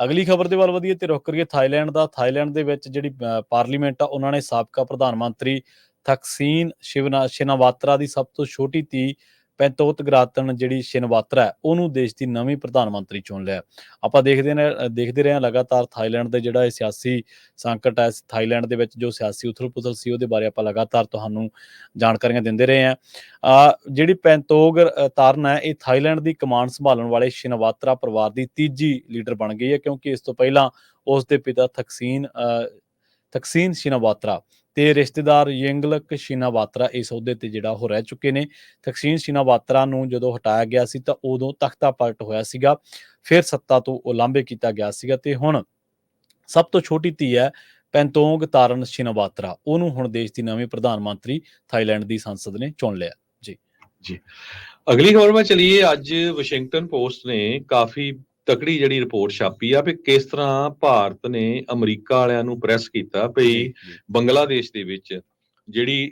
ਅਗਲੀ ਖਬਰ ਦੇ ਵੱਲ ਵਧੀਏ ਤੇ ਰੁਕ ਕਰੀਏ ਥਾਈਲੈਂਡ ਦਾ। ਥਾਈਲੈਂਡ ਦੇ ਵਿੱਚ ਜਿਹੜੀ ਅ, ਪਾਰਲੀਮੈਂਟ ਆ ਉਹਨਾਂ ਨੇ ਸਾਬਕਾ ਪ੍ਰਧਾਨ ਮੰਤਰੀ ਥਕਸੀਨ ਸ਼ਿਵਨਾ ਸ਼ਿਨਾਵਾਤਰਾ ਦੀ ਸਭ ਤੋਂ ਛੋਟੀ ਧੀ ਪੈਂਤੋਤਗਰਾਤਨ ਜਿਹੜੀ ਸ਼ਿਨਵਾਤਰਾ ਹੈ ਉਹਨੂੰ ਦੇਸ਼ ਦੀ ਨਵੀਂ ਪ੍ਰਧਾਨ ਮੰਤਰੀ ਚੁਣ ਲਿਆ। ਆਪਾਂ ਦੇਖਦੇ ਨੇ ਦੇਖਦੇ ਰਹੇ ਹਾਂ ਲਗਾਤਾਰ ਥਾਈਲੈਂਡ ਦੇ ਜਿਹੜਾ ਇਹ ਸਿਆਸੀ ਸੰਕਟ ਹੈ ਥਾਈਲੈਂਡ ਦੇ ਵਿੱਚ ਜੋ ਸਿਆਸੀ ਉਥਲ-ਪੁਥਲ ਸੀ ਉਹਦੇ ਬਾਰੇ ਆਪਾਂ ਲਗਾਤਾਰ ਤੁਹਾਨੂੰ ਜਾਣਕਾਰੀਆਂ ਦਿੰਦੇ ਰਹੇ ਹਾਂ। ਅ, ਜਿਹੜੀ ਪੈਂਤੋਗ ਤਾਰਨ ਹੈ ਇਹ ਥਾਈਲੈਂਡ ਦੀ ਕਮਾਂਡ ਸੰਭਾਲਣ ਵਾਲੇ ਸ਼ਿਨਵਾਤਰਾ ਪਰਿਵਾਰ ਦੀ ਤੀਜੀ ਲੀਡਰ ਬਣ ਗਈ ਹੈ ਕਿਉਂਕਿ ਇਸ ਤੋਂ ਪਹਿਲਾਂ ਉਸ ਦੇ ਪਿਤਾ ਥਕਸੀਨ ਅ, ਥਕਸੀਨ ਸ਼ਿਨਾਵਾਤਰਾ ਤੇ ਰਿਸ਼ਤੇਦਾਰ ਯੰਗਲਕ ਸ਼ਿਨਾਵਾਤਰਾ ਇਸ ਅਹੁਦੇ ਤੇ ਜਿਹੜਾ ਉਹ ਰਹਿ ਚੁੱਕੇ ਨੇ। ਥਕਸੀਨ ਸ਼ਿਨਾਵਾਤਰਾ ਨੂੰ ਜਦੋਂ ਹਟਾਇਆ ਗਿਆ ਸੀ ਤਾਂ ਉਦੋਂ ਤਖਤਾ ਪਲਟ ਹੋਇਆ ਸੀਗਾ, ਫਿਰ ਸੱਤਾ ਤੋਂ ਉਲਾਂਭੇ ਕੀਤਾ ਗਿਆ ਸੀਗਾ ਤੇ ਹੁਣ ਸਭ ਤੋਂ ਛੋਟੀ ਧੀ ਹੈ ਪੈਂਤੋਂਗ ਤਾਰਨ ਸ਼ਿਨਾਵਾਤਰਾ। ਉਹਨੂੰ ਹੁਣ ਦੇਸ਼ ਦੀ ਨਵੀਂ ਪ੍ਰਧਾਨ ਮੰਤਰੀ ਥਾਈਲੈਂਡ ਦੀ ਸੰਸਦ ਨੇ ਚੁਣ ਲਿਆ। ਜੀ। ਜੀ। ਅਗਲੀ ਖਬਰ ਮੈਂ ਚਲੀਏ, ਅੱਜ ਵਾਸ਼ਿੰਗਟਨ ਪੋਸਟ ਨੇ ਕਾਫੀ ਤਕੜੀ ਜਿਹੜੀ ਰਿਪੋਰਟ ਛਾਪੀ ਆ ਵੀ ਕਿਸ ਤਰ੍ਹਾਂ ਭਾਰਤ ਨੇ ਅਮਰੀਕਾ ਵਾਲਿਆਂ ਨੂੰ ਪ੍ਰੈਸ ਕੀਤਾ ਭਈ ਬੰਗਲਾਦੇਸ਼ ਦੇ ਵਿੱਚ ਜਿਹੜੀ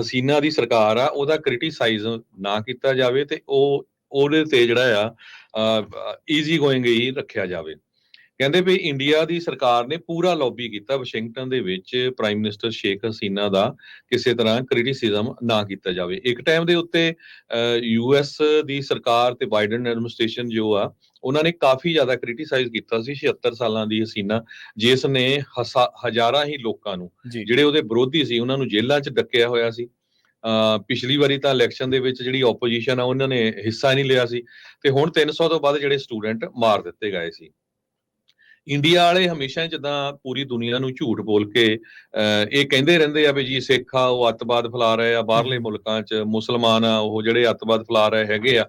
ਹਸੀਨਾ ਦੀ ਸਰਕਾਰ ਆ ਉਹਦਾ ਕ੍ਰਿਟਿਸਾਈਜ਼ ਨਾ ਕੀਤਾ ਜਾਵੇ ਤੇ ਉਹ ਉਹਦੇ ਤੇ ਜਿਹੜਾ ਆ ਈਜ਼ੀ ਗੋਇੰਗ ਹੀ ਰੱਖਿਆ ਜਾਵੇ। ਕਹਿੰਦੇ ਵੀ ਇੰਡੀਆ ਦੀ ਸਰਕਾਰ ਨੇ ਪੂਰਾ ਲੌਬੀ ਕੀਤਾ ਵਾਸ਼ਿੰਗਟਨ ਦੇ ਵਿੱਚ ਪ੍ਰਾਈਮ ਮਿਨਿਸਟਰ ਸ਼ੇਖ ਹਸੀਨਾ ਦਾ ਕਿਸੇ ਤਰ੍ਹਾਂ ਕ੍ਰਿਟਿਸਿਜ਼ਮ ਨਾ ਕੀਤਾ ਜਾਵੇ। ਇੱਕ ਟਾਈਮ ਦੇ ਉੱਤੇ ਯੂਐਸ ਦੀ ਸਰਕਾਰ ਤੇ ਬਾਈਡਨ ਐਡਮਿਨਿਸਟ੍ਰੇਸ਼ਨ ਜੋ ਆ ਉਹਨਾਂ ਨੇ ਕਾਫੀ ਜ਼ਿਆਦਾ ਕ੍ਰਿਟਿਸਾਈਜ਼ ਕੀਤਾ ਸੀ 76 ਸਾਲਾਂ ਦੀ ਹਸੀਨਾ ਜਿਸ ਨੇ ਹਜ਼ਾਰਾਂ ਹੀ ਲੋਕਾਂ ਨੂੰ ਜਿਹੜੇ ਉਹਦੇ ਵਿਰੋਧੀ ਸੀ ਉਹਨਾਂ ਨੂੰ ਜੇਲ੍ਹਾਂ 'ਚ ਡੱਕਿਆ ਹੋਇਆ ਸੀ। ਪਿਛਲੀ ਵਾਰੀ ਤਾਂ ਇਲੈਕਸ਼ਨ ਦੇ ਵਿੱਚ ਜਿਹੜੀ ਆਪੋਜੀਸ਼ਨ ਆ ਉਹਨਾਂ ਨੇ ਹਿੱਸਾ ਨਹੀਂ ਲਿਆ ਸੀ। ਤੇ ਹੁਣ 300 ਤੋਂ ਵੱਧ ਜਿਹੜੇ ਸਟੂਡੈਂਟ ਮਾਰ ਦਿੱਤੇ ਗਏ ਸੀ। ਇੰਡੀਆ ਵਾਲੇ ਹਮੇਸ਼ਾ ਜਿੱਦਾਂ ਪੂਰੀ ਦੁਨੀਆ ਨੂੰ ਝੂਠ ਬੋਲ ਕੇ ਇਹ ਕਹਿੰਦੇ ਰਹਿੰਦੇ ਆ ਵੀ ਜੀ ਸਿੱਖ ਆ ਉਹ ਅੱਤਵਾਦ ਫੈਲਾ ਰਹੇ ਆ ਬਾਹਰਲੇ ਮੁਲਕਾਂ 'ਚ ਮੁਸਲਮਾਨ ਆ ਉਹ ਜਿਹੜੇ ਅੱਤਵਾਦ ਫੈਲਾ ਰਹੇ ਹੈਗੇ ਆ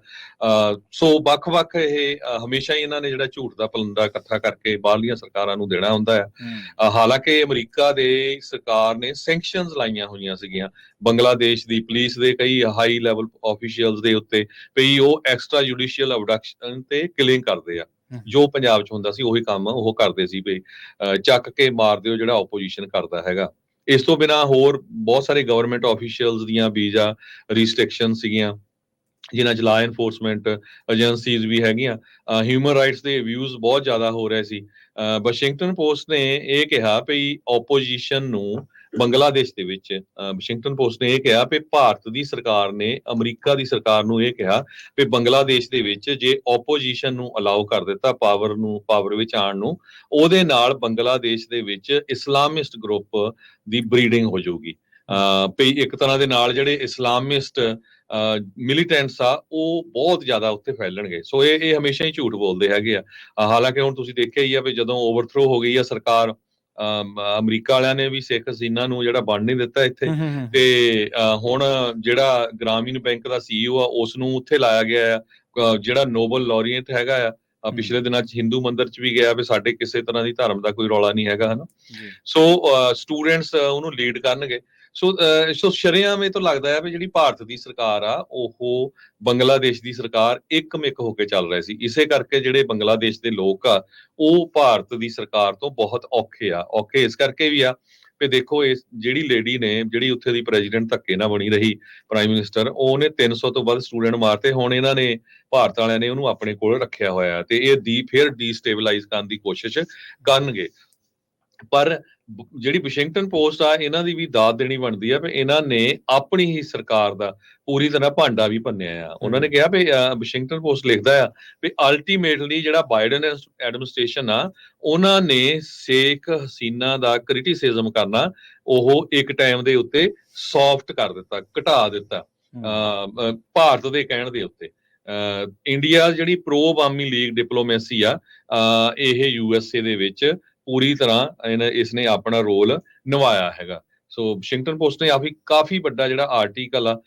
ਸੋ ਵੱਖ-ਵੱਖ ਇਹ ਹਮੇਸ਼ਾ ਹੀ ਇਹਨਾਂ ਨੇ ਜਿਹੜਾ ਝੂਠ ਦਾ ਪਲੰਦਾ ਇਕੱਠਾ ਕਰਕੇ ਬਾਹਰਲੀਆਂ ਸਰਕਾਰਾਂ ਨੂੰ ਦੇਣਾ ਹੁੰਦਾ ਹੈ। ਅ, ਹਾਲਾਂਕਿ ਅਮਰੀਕਾ ਦੇ ਸਰਕਾਰ ਨੇ ਸੈਂਕਸ਼ਨਸ ਲਾਈਆਂ ਹੋਈਆਂ ਸੀਗੀਆਂ ਬੰਗਲਾਦੇਸ਼ ਦੀ ਪੁਲਿਸ ਦੇ ਕਈ ਹਾਈ ਲੈਵਲ ਆਫੀਸ਼ੀਅਲਸ ਦੇ ਉੱਤੇ ਵੀ ਉਹ ਐਕਸਟਰਾ ਜੁਡੀਸ਼ੀਅਲ ਅਬਡਕਸ਼ਨ ਤੇ ਕਿਲਿੰਗ ਕਰਦੇ ਆ। ਜੋ ਪੰਜਾਬ 'ਚ ਹੁੰਦਾ ਸੀ ਉਹੀ ਕੰਮ ਉਹ ਕਰਦੇ ਸੀ ਵੀ ਚੱਕ ਕੇ ਮਾਰ ਦਿਓ ਜਿਹੜਾ ਆਪੋਜੀਸ਼ਨ ਕਰਦਾ ਹੈਗਾ। ਇਸ ਤੋਂ ਬਿਨਾ ਹੋਰ ਬਹੁਤ ਸਾਰੇ ਗਵਰਨਮੈਂਟ ਆਫੀਸ਼ੀਅਲਸ ਦੀਆਂ ਵੀਜ਼ਾ ਰਿਸਟ੍ਰਿਕਸ਼ਨ ਸੀਗੀਆਂ ਜਿਨ੍ਹਾਂ 'ਚ ਲਾ ਐਨਫੋਰਸਮੈਂਟ ਏਜੰਸੀਜ਼ ਵੀ ਹੈਗੀਆਂ। ਹਿਊਮਨ ਰਾਈਟਸ ਦੇ ਵਿਊਜ਼ ਬਹੁਤ ਜ਼ਿਆਦਾ ਹੋ ਰਹੇ ਸੀ। ਅ, ਵਾਸ਼ਿੰਗਟਨ ਪੋਸਟ ਨੇ ਇਹ ਕਿਹਾ ਵੀ ਆਪੋਜੀਸ਼ਨ ਨੂੰ ਬੰਗਲਾਦੇਸ਼ ਦੇ ਵਿੱਚ ਵਾਸ਼ਿੰਗਟਨ ਪੋਸਟ ਨੇ ਇਹ ਕਿਹਾ ਵੀ ਭਾਰਤ ਦੀ ਸਰਕਾਰ ਨੇ ਅਮਰੀਕਾ ਦੀ ਸਰਕਾਰ ਨੂੰ ਇਹ ਕਿਹਾ ਵੀ ਬੰਗਲਾਦੇਸ਼ ਦੇ ਵਿੱਚ ਜੇ ਆਪੋਜੀਸ਼ਨ ਨੂੰ ਅਲਾਉ ਕਰ ਦਿੱਤਾ ਪਾਵਰ ਨੂੰ ਪਾਵਰ ਵਿੱਚ ਆਉਣ ਨੂੰ ਉਹਦੇ ਨਾਲ ਬੰਗਲਾਦੇਸ਼ ਦੇ ਵਿੱਚ ਇਸਲਾਮਿਸਟ ਗਰੁੱਪ ਦੀ ਬਰੀਡਿੰਗ ਹੋ ਜਾਊਗੀ। ਅ, ਵੀ ਇੱਕ ਤਰ੍ਹਾਂ ਦੇ ਨਾਲ ਜਿਹੜੇ ਇਸਲਾਮਿਸਟ ਮਿਲੀਟੈਂਟਸ ਆ ਉਹ ਬਹੁਤ ਜ਼ਿਆਦਾ ਉੱਥੇ ਫੈਲਣਗੇ। ਸੋ ਇਹ ਇਹ ਹਮੇਸ਼ਾ ਹੀ ਝੂਠ ਬੋਲਦੇ ਹੈਗੇ ਆ। ਹਾਲਾਂਕਿ ਹੁਣ ਤੁਸੀਂ ਦੇਖਿਆ ਹੀ ਆ ਵੀ ਜਦੋਂ ਓਵਰਥਰੋ ਹੋ ਗਈ ਆ ਸਰਕਾਰ ਅਮਰੀਕਾ ਵਾਲਿਆਂ ਨੇ ਵੀ ਸ਼ੇਖ ਹਸੀਨਾ ਨੂੰ ਜਿਹੜਾ ਬਣ ਨਹੀਂ ਦਿੱਤਾ ਇੱਥੇ। ਤੇ ਹੁਣ ਜਿਹੜਾ ਗ੍ਰਾਮੀਣ ਬੈਂਕ ਦਾ ਸੀਈਓ ਆ ਉਸ ਨੂੰ ਉੱਥੇ ਲਾਇਆ ਗਿਆ ਆ। ਜਿਹੜਾ ਨੋਬਲ ਲੌਰੀਏਟ ਹੈਗਾ ਆ ਪਿਛਲੇ ਦਿਨਾਂ 'ਚ ਹਿੰਦੂ ਮੰਦਿਰ 'ਚ ਵੀ ਗਿਆ ਵੀ ਸਾਡੇ ਕਿਸੇ ਤਰ੍ਹਾਂ ਦੀ ਧਰਮ ਦਾ ਕੋਈ ਰੌਲਾ ਨਹੀਂ ਹੈਗਾ ਹਨਾ? ਸੋ ਸਟੂਡੈਂਟਸ ਉਹਨੂੰ ਲੀਡ ਕਰਨਗੇ। ਸੋ ਸੋ ਸ਼ਰੇਆਮ ਇਹ ਤੋਂ ਲੱਗਦਾ ਹੈ ਵੀ ਜਿਹੜੀ ਭਾਰਤ ਦੀ ਸਰਕਾਰ ਆ, ਉਹ ਬੰਗਲਾਦੇਸ਼ ਦੀ ਸਰਕਾਰ ਇੱਕਮਿਕ ਹੋ ਕੇ ਚੱਲ ਰਹੀ ਸੀ। ਇਸੇ ਕਰਕੇ ਜਿਹੜੇ ਬੰਗਲਾਦੇਸ਼ ਦੇ ਲੋਕ ਆ, ਉਹ ਭਾਰਤ ਦੀ ਸਰਕਾਰ ਤੋਂ ਬਹੁਤ ਔਖੇ ਆ। ਔਖੇ ਇਸ ਕਰਕੇ ਵੀ ਆ ਵੀ ਦੇਖੋ, ਇਸ ਜਿਹੜੀ ਲੇਡੀ ਨੇ, ਜਿਹੜੀ ਉੱਥੇ ਦੀ ਪ੍ਰੈਜ਼ੀਡੈਂਟ ਧੱਕੇ ਨਾਲ ਬਣੀ ਰਹੀ, ਪ੍ਰਾਈਮ ਮਿਨਿਸਟਰ, ਉਹਨੇ 300 ਤੋਂ ਵੱਧ ਸਟੂਡੈਂਟ ਮਾਰਤੇ। ਹੁਣ ਇਹਨਾਂ ਨੇ, ਭਾਰਤ ਵਾਲਿਆਂ ਨੇ ਉਹਨੂੰ ਆਪਣੇ ਕੋਲ ਰੱਖਿਆ ਹੋਇਆ ਤੇ ਇਹ ਦੀ ਫੇਰ ਡੀਸਟੇਬਲਾਈਜ਼ ਕਰਨ ਦੀ ਕੋਸ਼ਿਸ਼ ਕਰਨਗੇ। ਪਰ ਜਿਹੜੀ ਵਾਸ਼ਿੰਗਟਨ ਪੋਸਟ ਆ ਇਹਨਾਂ ਦੀ ਵੀ ਦਾਦ ਦੇਣੀ ਬਣਦੀ ਆ ਵੀ ਇਹਨਾਂ ਨੇ ਆਪਣੀ ਹੀ ਸਰਕਾਰ ਦਾ ਪੂਰੀ ਤਰ੍ਹਾਂ ਭਾਂਡਾ ਵੀ ਭੰਨਿਆ ਆ। ਉਹਨਾਂ ਨੇ ਕਿਹਾ ਵੀ ਵਾਸ਼ਿੰਗਟਨ ਪੋਸਟ ਲਿਖਦਾ ਆ ਵੀ ਅਲਟੀਮੇਟਲੀ ਜਿਹੜਾ ਬਾਈਡਨ ਐਡਮਿਨਿਸਟ੍ਰੇਸ਼ਨ ਆ ਉਹਨਾਂ ਨੇ ਸ਼ੇਖ ਹਸੀਨਾ ਦਾ ਕ੍ਰਿਟਿਸਿਜ਼ਮ ਕਰਨਾ ਉਹ ਇੱਕ ਟਾਈਮ ਦੇ ਉੱਤੇ ਸੌਫਟ ਕਰ ਦਿੱਤਾ ਘਟਾ ਦਿੱਤਾ ਭਾਰਤ ਦੇ ਕਹਿਣ ਦੇ ਉੱਤੇ। ਇੰਡੀਆ ਜਿਹੜੀ ਪ੍ਰੋ ਆਵਾਮੀ ਲੀਗ ਡਿਪਲੋਮੇਸੀ ਆ ਇਹ ਯੂਐਸਏ ਦੇ ਵਿੱਚ ਪੂਰੀ ਤਰ੍ਹਾਂ ਇਹਨੇ- ਇਸਨੇ ਆਪਣਾ ਰੋਲ ਨਿਭਾਇਆ ਹੈਗਾ। ਸੋ ਵਾਸ਼ਿੰਗਟਨ ਪੋਸਟ ਨੇ ਕਾਫੀ ਕਾਫੀ ਵੱਡਾ ਜਿਹੜਾ ਆਰਟੀਕਲ ਆ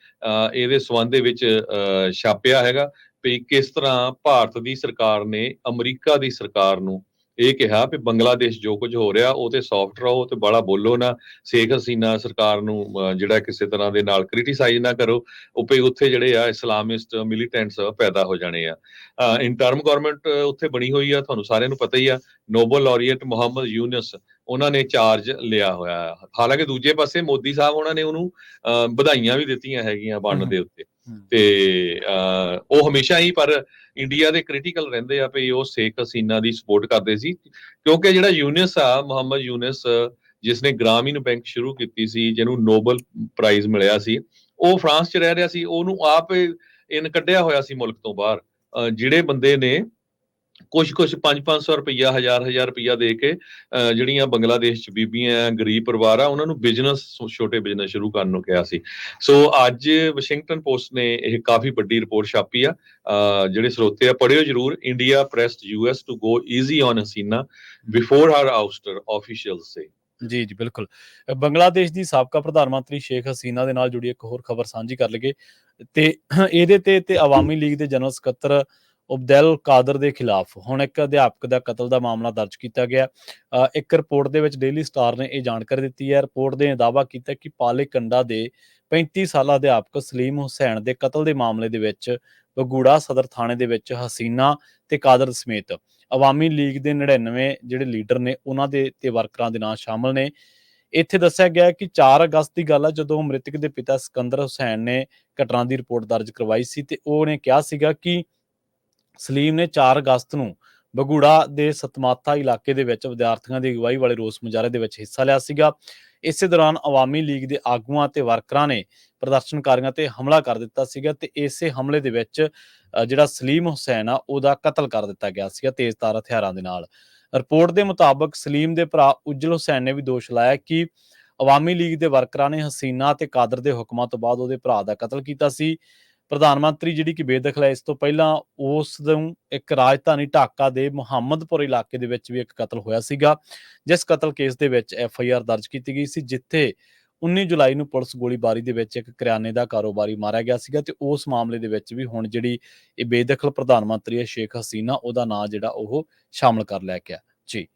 ਇਹਦੇ ਸਬੰਧ ਦੇ ਵਿੱਚ ਅ, ਛਾਪਿਆ ਹੈਗਾ ਵੀ ਕਿਸ ਤਰ੍ਹਾਂ ਭਾਰਤ ਦੀ ਸਰਕਾਰ ਨੇ ਅਮਰੀਕਾ ਦੀ ਸਰਕਾਰ ਨੂੰ ਇਹ ਕਿਹਾ ਵੀ ਬੰਗਲਾਦੇਸ਼ ਜੋ ਕੁਝ ਹੋ ਰਿਹਾ ਉਹ ਤੇ ਸੌਫਟ ਰਹੋ ਤੇ ਬੜਾ ਬੋਲੋ ਨਾ। ਸ਼ੇਖ ਹਸੀਨਾ ਸਰਕਾਰ ਨੂੰ ਜਿਹੜਾ ਕਿਸੇ ਤਰ੍ਹਾਂ ਦੇ ਨਾਲ ਕ੍ਰਿਟਿਸਾਈਜ਼ ਨਾ ਕਰੋ ਉਪੇ ਉੱਥੇ ਜਿਹੜੇ ਆ ਇਸਲਾਮਿਸਟ ਮਿਲੀਟੈਂਟਸ ਪੈਦਾ ਹੋ ਜਾਣੇ ਆ। ਇਨ ਟਰਮ ਗਵਰਨਮੈਂਟ ਉੱਥੇ ਬਣੀ ਹੋਈ ਆ ਤੁਹਾਨੂੰ ਸਾਰਿਆਂ ਨੂੰ ਪਤਾ ਹੀ ਆ ਨੋਬਲ ਲੌਰੀਏਟ ਮੁਹੰਮਦ ਯੂਨਸ ਉਹਨਾਂ ਨੇ ਚਾਰਜ ਲਿਆ ਹੋਇਆ। ਹਾਲਾਂਕਿ ਦੂਜੇ ਪਾਸੇ ਮੋਦੀ ਸਾਹਿਬ ਉਹਨਾਂ ਨੇ ਉਹਨੂੰ ਵਧਾਈਆਂ ਵੀ ਦਿੱਤੀਆਂ ਹੈਗੀਆਂ ਬਣਨ ਦੇ ਉੱਤੇ। ਤੇ ਉਹ ਹਮੇਸ਼ਾ ਹੀ ਪਰ ਇੰਡੀਆ ਦੇ ਕ੍ਰਿਟੀਕਲ ਰਹਿੰਦੇ ਆ ਵੀ ਉਹ ਸ਼ੇਖ ਹਸੀਨਾ ਦੀ ਸਪੋਰਟ ਕਰਦੇ ਸੀ। ਕਿਉਂਕਿ ਜਿਹੜਾ ਯੂਨਿਸ ਆ ਮੁਹੰਮਦ ਯੂਨਿਸ ਜਿਸਨੇ ਗ੍ਰਾਮੀਣ ਬੈਂਕ ਸ਼ੁਰੂ ਕੀਤੀ ਸੀ ਜਿਹਨੂੰ ਨੋਬਲ ਪ੍ਰਾਈਜ਼ ਮਿਲਿਆ ਸੀ ਉਹ ਫਰਾਂਸ 'ਚ ਰਹਿ ਰਿਹਾ ਸੀ ਉਹਨੂੰ ਆਪ ਇਨ ਕੱਢਿਆ ਹੋਇਆ ਸੀ ਮੁਲਕ ਤੋਂ ਬਾਹਰ। ਅਹ, ਜਿਹੜੇ ਬੰਦੇ ਨੇ ਕੁਝ ਕੁਝ 5-500 ਰੁਪਈਆ 1000-1000 ਰੁਪਈਆ ਦੇ ਕੇ ਜਿਹੜੀਆਂ ਬੰਗਲਾਦੇਸ਼ 'ਚ ਬੀਬੀਆਂ ਆ, ਗਰੀਬ ਪਰਿਵਾਰ ਆ ਉਹਨਾਂ ਨੂੰ ਬਿਜ਼ਨਸ ਛੋਟੇ ਬਿਜ਼ਨਸ ਸ਼ੁਰੂ ਕਰਨ ਨੂੰ ਕਿਹਾ ਸੀ। ਸੋ ਅੱਜ ਵਾਸ਼ਿੰਗਟਨ ਪੋਸਟ ਨੇ ਇਹ ਕਾਫੀ ਵੱਡੀ ਰਿਪੋਰਟ ਛਾਪੀ ਆ। ਜਿਹੜੇ ਸਰੋਤੇ ਆ ਪੜਿਓ ਜਰੂਰ India pressed US to go easy on Hasina before her ouster officials say ਜੀ ਜੀ ਬਿਲਕੁਲ। ਬੰਗਲਾਦੇਸ਼ ਦੀ ਸਾਬਕਾ ਪ੍ਰਧਾਨ ਮੰਤਰੀ ਸ਼ੇਖ ਹਸੀਨਾ ਦੇ ਨਾਲ ਜੁੜੀ ਇੱਕ ਹੋਰ ਖਬਰ ਸਾਂਝੀ ਕਰ ਲਈਏ। ਤੇ ਇਹਦੇ ਤੇ ਤੇ ਆਵਾਮੀ ਲੀਗ ਦੇ ਜਨਰਲ ਸਕੱਤਰ ਉਬਦੈਲ ਕਾਦਰ ਦੇ ਖਿਲਾਫ। ਹੁਣ ਇੱਕ ਅਧਿਆਪਕ ਦਾ ਕਤਲ ਦਾ ਮਾਮਲਾ ਦਰਜ ਕੀਤਾ ਗਿਆ। ਇੱਕ ਰਿਪੋਰਟ ਦੇ ਵਿੱਚ ਡੇਲੀ ਸਟਾਰ ਨੇ ਇਹ ਜਾਣਕਾਰੀ ਦਿੱਤੀ ਹੈ। ਰਿਪੋਰਟ ਦੇ ਦਾਅਵਾ ਕੀਤਾ ਕਿ ਪਾਲੇ ਕੰਡਾ ਦੇ 35 ਸਾਲਾ ਅਧਿਆਪਕ ਸਲੀਮ ਹੁਸੈਨ ਦੇ ਕਤਲ ਦੇ ਮਾਮਲੇ ਦੇ ਵਿੱਚ ਬਗੂੜਾ ਸਦਰ ਥਾਣੇ ਦੇ ਵਿੱਚ ਹਸੀਨਾ ਤੇ ਕਾਦਰ ਸਮੇਤ ਆਵਾਮੀ ਲੀਗ ਦੇ 99 ਜਿਹੜੇ ਲੀਡਰ ਨੇ, ਉਹਨਾਂ ਦੇ ਤੇ ਵਰਕਰਾਂ ਦੇ ਨਾਂ ਸ਼ਾਮਲ ਨੇ। ਇੱਥੇ ਦੱਸਿਆ ਗਿਆ ਕਿ 4 ਅਗਸਤ ਦੀ ਗੱਲ ਹੈ ਜਦੋਂ ਮ੍ਰਿਤਕ ਦੇ ਪਿਤਾ ਸਿਕੰਦਰ ਹੁਸੈਨ ਨੇ ਘਟਨਾ ਦੀ ਰਿਪੋਰਟ ਦਰਜ ਕਰਵਾਈ ਸੀ ਤੇ ਉਹਨੇ ਕਿਹਾ ਸੀਗਾ ਕਿ ਸਲੀਮ ਨੇ 4 ਅਗਸਤ ਨੂੰ ਬਗੂੜਾ ਦੇ ਸਤਮਾਥਾ ਇਲਾਕੇ ਦੇ ਵਿੱਚ ਵਿਦਿਆਰਥੀਆਂ ਦੀ ਅਗਵਾਈ ਵਾਲੇ ਰੋਸ ਮੁਜ਼ਾਹਰੇ ਦੇ ਵਿੱਚ ਹਿੱਸਾ ਲਿਆ ਸੀਗਾ। ਇਸੇ ਦੌਰਾਨ ਆਵਾਮੀ ਲੀਗ ਦੇ ਆਗੂਆਂ ਤੇ ਵਰਕਰਾਂ ਨੇ ਪ੍ਰਦਰਸ਼ਨਕਾਰੀਆਂ ਤੇ ਹਮਲਾ ਕਰ ਦਿੱਤਾ ਸੀਗਾ ਤੇ ਇਸੇ ਹਮਲੇ ਦੇ ਵਿੱਚ ਅ, ਜਿਹੜਾ ਸਲੀਮ ਹੁਸੈਨ ਆ ਉਹਦਾ ਕਤਲ ਕਰ ਦਿੱਤਾ ਗਿਆ ਸੀਗਾ ਤੇਜ਼ਧਾਰ ਹਥਿਆਰਾਂ ਦੇ ਨਾਲ। ਰਿਪੋਰਟ ਦੇ ਮੁਤਾਬਕ ਸਲੀਮ ਦੇ ਭਰਾ ਉਜਲ ਹੁਸੈਨ ਨੇ ਵੀ ਦੋਸ਼ ਲਾਇਆ ਕਿ ਆਵਾਮੀ ਲੀਗ ਦੇ ਵਰਕਰਾਂ ਨੇ ਹਸੀਨਾ ਤੇ ਕਾਦਰ ਦੇ ਹੁਕਮਾਂ ਤੋਂ ਬਾਅਦ ਉਹਦੇ ਭਰਾ ਦਾ ਕਤਲ ਕੀਤਾ ਸੀ। ਪ੍ਰਧਾਨ ਮੰਤਰੀ ਜਿਹੜੀ ਕਿ ਬੇਦਖਲ ਹੈ, ਇਸ ਤੋਂ ਪਹਿਲਾਂ ਉਸ ਨੂੰ ਇੱਕ ਰਾਜਧਾਨੀ ਢਾਕਾ ਦੇ ਮੁਹੰਮਦਪੁਰ ਇਲਾਕੇ ਦੇ ਵਿੱਚ ਵੀ ਇੱਕ ਕਤਲ ਹੋਇਆ ਸੀਗਾ, ਜਿਸ ਕਤਲ ਕੇਸ ਦੇ ਵਿੱਚ ਐਫ ਆਈ ਆਰ ਦਰਜ ਕੀਤੀ ਗਈ ਸੀ, ਜਿੱਥੇ 19 ਜੁਲਾਈ ਨੂੰ ਪੁਲਿਸ ਗੋਲੀਬਾਰੀ ਦੇ ਵਿੱਚ ਇੱਕ ਕਰਿਆਨੇ ਦਾ ਕਾਰੋਬਾਰੀ ਮਾਰਿਆ ਗਿਆ ਸੀਗਾ ਤੇ ਉਸ ਮਾਮਲੇ ਦੇ ਵਿੱਚ ਵੀ ਹੁਣ ਜਿਹੜੀ ਇਹ ਬੇਦਖਲ ਪ੍ਰਧਾਨ ਮੰਤਰੀ ਹੈ, ਸ਼ੇਖ ਹਸੀਨਾ, ਉਹਦਾ ਨਾਂ ਜਿਹੜਾ ਉਹ ਸ਼ਾਮਲ ਕਰ ਲਿਆ ਗਿਆ। ਜੀ।